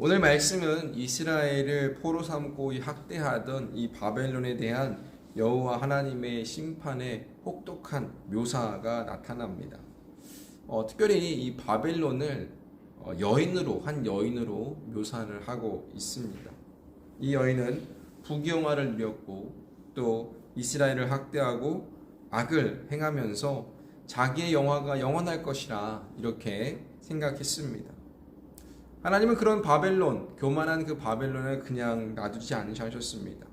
오늘 말씀은 이스라엘을 포로 삼고 이 학대하던 이 바벨론에 대한 여호와 하나님의 심판의 혹독한 묘사가 나타납니다. 어, 특별히 이 바벨론을 어, 여인으로 한 여인으로 묘사를 하고 있습니다. 이 여인은 부귀영화를 누렸고 또 이스라엘을 학대하고 악을 행하면서 자기의 영화가 영원할 것이라 이렇게 생각했습니다. 하나님은 그런 바벨론, 교만한 그 바벨론을 그냥 놔두지 않으셨습니다.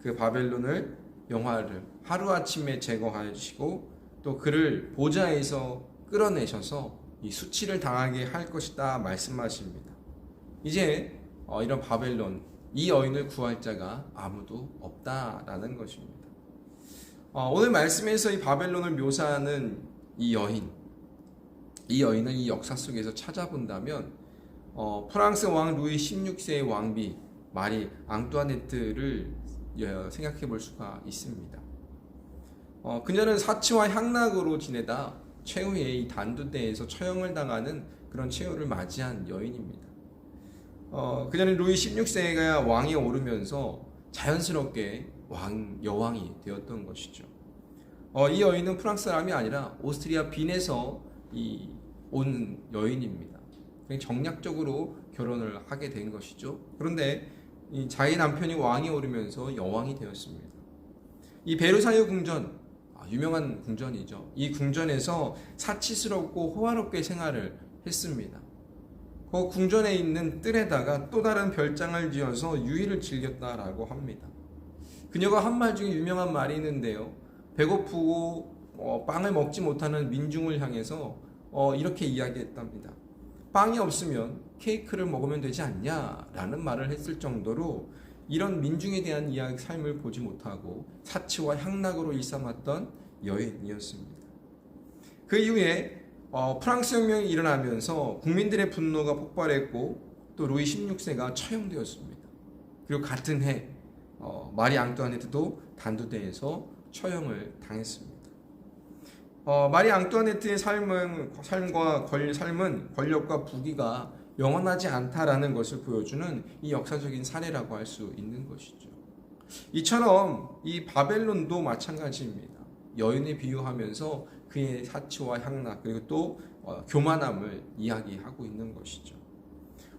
그 바벨론을 영화를 하루아침에 제거하여 주시고 또 그를 보좌에서 끌어내셔서 이 수치를 당하게 할 것이다 말씀하십니다. 이제 어, 이런 바벨론, 이 여인을 구할 자가 아무도 없다라는 것입니다. 어, 오늘 말씀에서 이 바벨론을 묘사하는 이 여인, 이 여인을 이 역사 속에서 찾아본다면 어, 프랑스 왕 루이 16세의 왕비 마리 앙뚜아네트를 예, 생각해 볼 수가 있습니다. 어, 그녀는 사치와 향락으로 지내다 최후의 이 단두대에서 처형을 당하는 그런 최후를 맞이한 여인입니다. 어, 그녀는 루이 16세가 왕이 오르면서 자연스럽게 왕 여왕이 되었던 것이죠. 어, 이 여인은 프랑스 사람이 아니라 오스트리아 빈에서 이, 온 여인입니다. 정략적으로 결혼을 하게 된 것이죠. 그런데 이 자기 남편이 왕이 오르면서 여왕이 되었습니다. 이 베르사유 궁전 아, 유명한 궁전이죠. 이 궁전에서 사치스럽고 호화롭게 생활을 했습니다. 그 궁전에 있는 뜰에다가 또 다른 별장을 지어서 유의를 즐겼다라고 합니다. 그녀가 한 말 중에 유명한 말이 있는데요. 배고프고 어, 빵을 먹지 못하는 민중을 향해서 어, 이렇게 이야기했답니다. 빵이 없으면 케이크를 먹으면 되지 않냐라는 말을 했을 정도로 이런 민중에 대한 이야기 삶을 보지 못하고 사치와 향락으로 일삼았던 여인이었습니다. 그 이후에 어, 프랑스 혁명이 일어나면서 국민들의 분노가 폭발했고 또 루이 16세가 처형되었습니다. 그리고 같은 해 어, 마리 앙뚜아네트도 단두대에서 처형을 당했습니다. 어, 마리 앙뚜아네트의 삶은 삶과 권, 삶은 권력과 부귀가 영원하지 않다라는 것을 보여주는 이 역사적인 사례라고 할 수 있는 것이죠. 이처럼 이 바벨론도 마찬가지입니다. 여인에 비유하면서 그의 사치와 향락 그리고 또 어, 교만함을 이야기하고 있는 것이죠.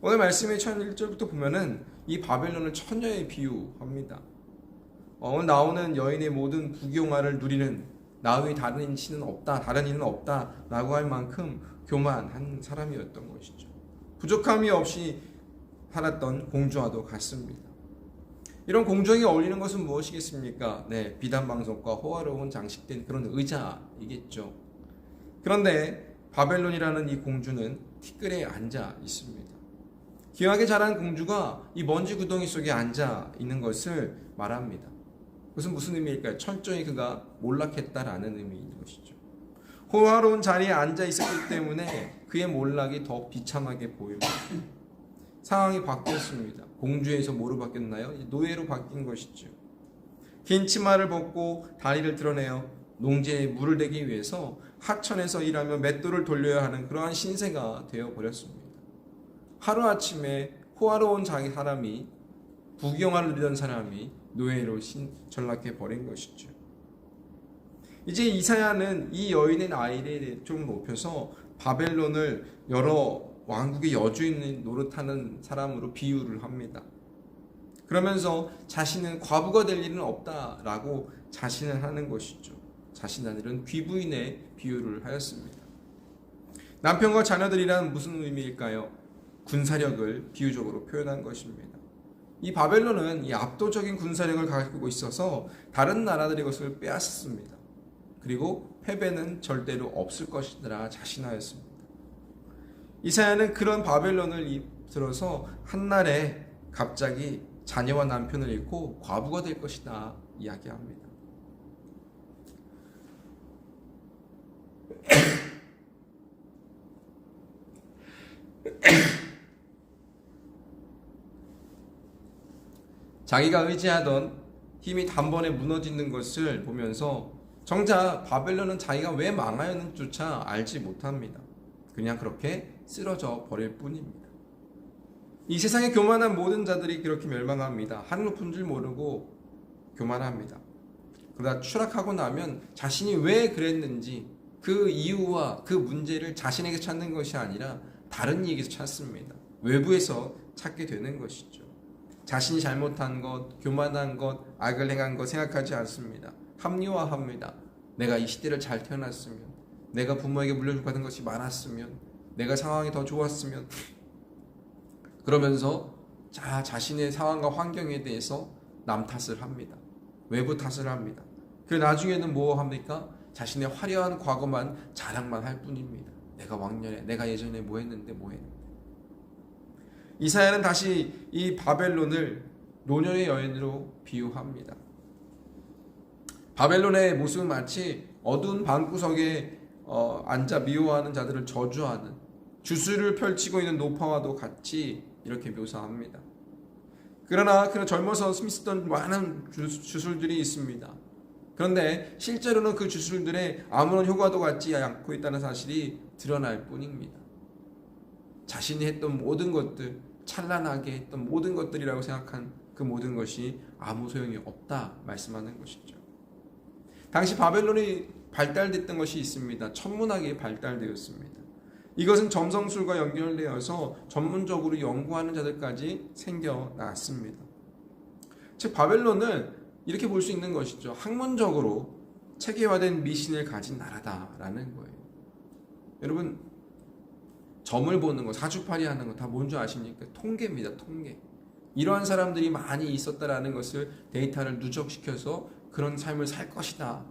오늘 말씀의 1절부터 보면은 이 바벨론을 처녀에 비유합니다. 어, 나오는 여인의 모든 부귀영화를 누리는 나 외에 다른 신은 없다, 다른 이는 없다라고 할 만큼 교만한 사람이었던 것이죠. 부족함이 없이 살았던 공주와도 같습니다. 이런 공주에게 어울리는 것은 무엇이겠습니까? 네, 비단방석과 호화로운 장식된 그런 의자이겠죠. 그런데 바벨론이라는 이 공주는 티끌에 앉아 있습니다. 귀하게 자란 공주가 이 먼지 구덩이 속에 앉아 있는 것을 말합니다. 그것은 무슨 의미일까요? 철저히 그가 몰락했다라는 의미인 것이죠. 호화로운 자리에 앉아 있었기 때문에 그의 몰락이 더 비참하게 보입니다. 상황이 바뀌었습니다. 공주에서 뭐로 바뀌었나요? 노예로 바뀐 것이죠. 긴 치마를 벗고 다리를 드러내어 농지에 물을 대기 위해서 하천에서 일하며 맷돌을 돌려야 하는 그러한 신세가 되어 버렸습니다. 하루아침에 호화로운 자기 사람이 누리던 사람이 노예로 전락해 버린 것이죠. 이제 이사야는 이 여인의 나이를 좀 높여서 바벨론을 여러 왕국의 여주인 노릇하는 사람으로 비유를 합니다. 그러면서 자신은 과부가 될 일은 없다라고 자신을 하는 것이죠. 자신은 귀부인의 비유를 하였습니다. 남편과 자녀들이란 무슨 의미일까요? 군사력을 비유적으로 표현한 것입니다. 이 바벨론은 이 압도적인 군사력을 가지고 있어서 다른 나라들의 것을 빼앗습니다. 그리고 패배는 절대로 없을 것이라 자신하였습니다. 이사야는 그런 바벨론을 들어서 한날에 갑자기 자녀와 남편을 잃고 과부가 될 것이다 이야기합니다. 자기가 의지하던 힘이 단번에 무너지는 것을 보면서 정작 바벨론은 자기가 왜 망하였는지조차 알지 못합니다. 그냥 그렇게 쓰러져 버릴 뿐입니다. 이 세상에 교만한 모든 자들이 그렇게 멸망합니다. 하늘 높은 줄 모르고 교만합니다. 그러다 추락하고 나면 자신이 왜 그랬는지 그 이유와 그 문제를 자신에게 찾는 것이 아니라 다른 이에게서 찾습니다. 외부에서 찾게 되는 것이죠. 자신이 잘못한 것, 교만한 것, 악을 행한 것 생각하지 않습니다. 합리화합니다. 내가 이 시대를 잘 태어났으면, 내가 부모에게 물려줄 받은 것이 많았으면, 내가 상황이 더 좋았으면, 그러면서 자 자신의 상황과 환경에 대해서 남 탓을 합니다. 외부 탓을 합니다. 그 나중에는 뭐 합니까? 자신의 화려한 과거만 자랑만 할 뿐입니다. 내가 왕년에, 내가 예전에 뭐 했는데 뭐 했는데. 이사야는 다시 이 바벨론을 노년의 여인으로 비유합니다. 바벨론의 모습은 마치 어두운 방구석에 어, 앉아 미워하는 자들을 저주하는 주술을 펼치고 있는 노파와도 같이 이렇게 묘사합니다. 그러나 그런 젊어서 스미스던 많은 주, 주술들이 있습니다. 그런데 실제로는 그 주술들에 아무런 효과도 갖지 않고 있다는 사실이 드러날 뿐입니다. 자신이 했던 모든 것들, 찬란하게 했던 모든 것들이라고 생각한 그 모든 것이 아무 소용이 없다 말씀하는 것이죠. 당시 바벨론이 발달됐던 것이 있습니다. 천문학이 발달되었습니다. 이것은 점성술과 연결되어서 전문적으로 연구하는 자들까지 생겨났습니다. 즉 바벨론을 이렇게 볼 수 있는 것이죠. 학문적으로 체계화된 미신을 가진 나라다라는 거예요. 여러분 점을 보는 거, 사주팔이 하는 거 다 뭔지 아십니까? 통계입니다. 통계. 이러한 사람들이 많이 있었다라는 것을 데이터를 누적시켜서 그런 삶을 살 것이다.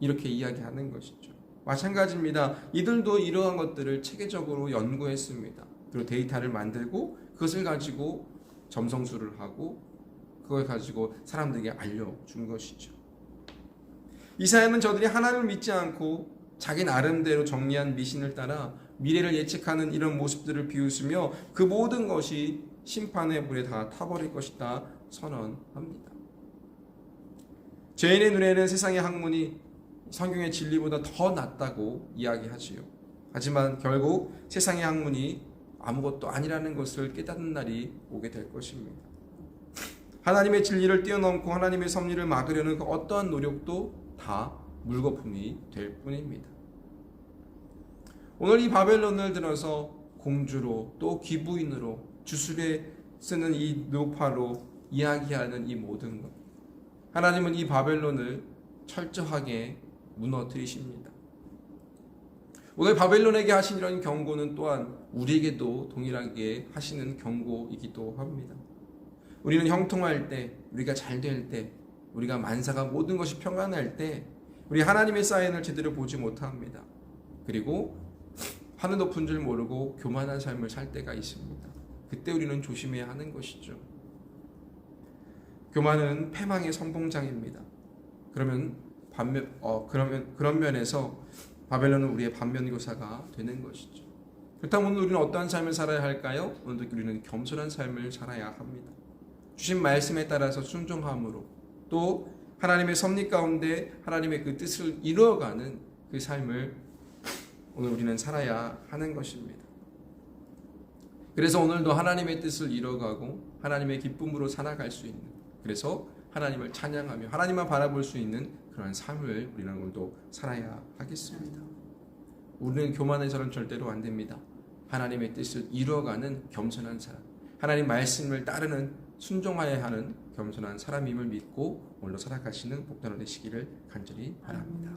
이렇게 이야기하는 것이죠. 마찬가지입니다. 이들도 이러한 것들을 체계적으로 연구했습니다. 그리고 데이터를 만들고 그것을 가지고 점성술을 하고 그걸 가지고 사람들에게 알려준 것이죠. 이사야는 저들이 하나님을 믿지 않고 자기 나름대로 정리한 미신을 따라 미래를 예측하는 이런 모습들을 비웃으며 그 모든 것이 심판의 물에 다 타버릴 것이다 선언합니다. 죄인의 눈에는 세상의 학문이 성경의 진리보다 더 낫다고 이야기하지요. 하지만 결국 세상의 학문이 아무것도 아니라는 것을 깨닫는 날이 오게 될 것입니다. 하나님의 진리를 뛰어넘고 하나님의 섭리를 막으려는 그 어떠한 노력도 다 물거품이 될 뿐입니다. 오늘 이 바벨론을 들어서 공주로 또 기부인으로 주술에 쓰는 이 노파로 이야기하는 이 모든 것. 하나님은 이 바벨론을 철저하게 무너뜨리십니다. 오늘 바벨론에게 하신 이런 경고는 또한 우리에게도 동일하게 하시는 경고이기도 합니다. 우리는 형통할 때, 우리가 잘 될 때, 우리가 만사가 모든 것이 평안할 때, 우리 하나님의 사인을 제대로 보지 못합니다. 그리고 하늘 높은 줄 모르고 교만한 삶을 살 때가 있습니다. 그때 우리는 조심해야 하는 것이죠. 교만은 패망의 선봉장입니다. 그러면 반면 어 그러면 그런 면에서 바벨론은 우리의 반면교사가 되는 것이죠. 그렇다면 오늘 우리는 어떠한 삶을 살아야 할까요? 오늘도 우리는 겸손한 삶을 살아야 합니다. 주신 말씀에 따라서 순종함으로 또 하나님의 섭리 가운데 하나님의 그 뜻을 이루어가는 그 삶을 오늘 우리는 살아야 하는 것입니다. 그래서 오늘도 하나님의 뜻을 이뤄가고 하나님의 기쁨으로 살아갈 수 있는 그래서 하나님을 찬양하며 하나님만 바라볼 수 있는 그러한 삶을 우리는 오늘도 살아야 하겠습니다. 우리는 교만해서는 절대로 안 됩니다. 하나님의 뜻을 이루어가는 겸손한 사람, 하나님 말씀을 따르는 순종하여야 하는 겸손한 사람임을 믿고 오늘도 살아가시는 복단원 되시기를 간절히 바랍니다.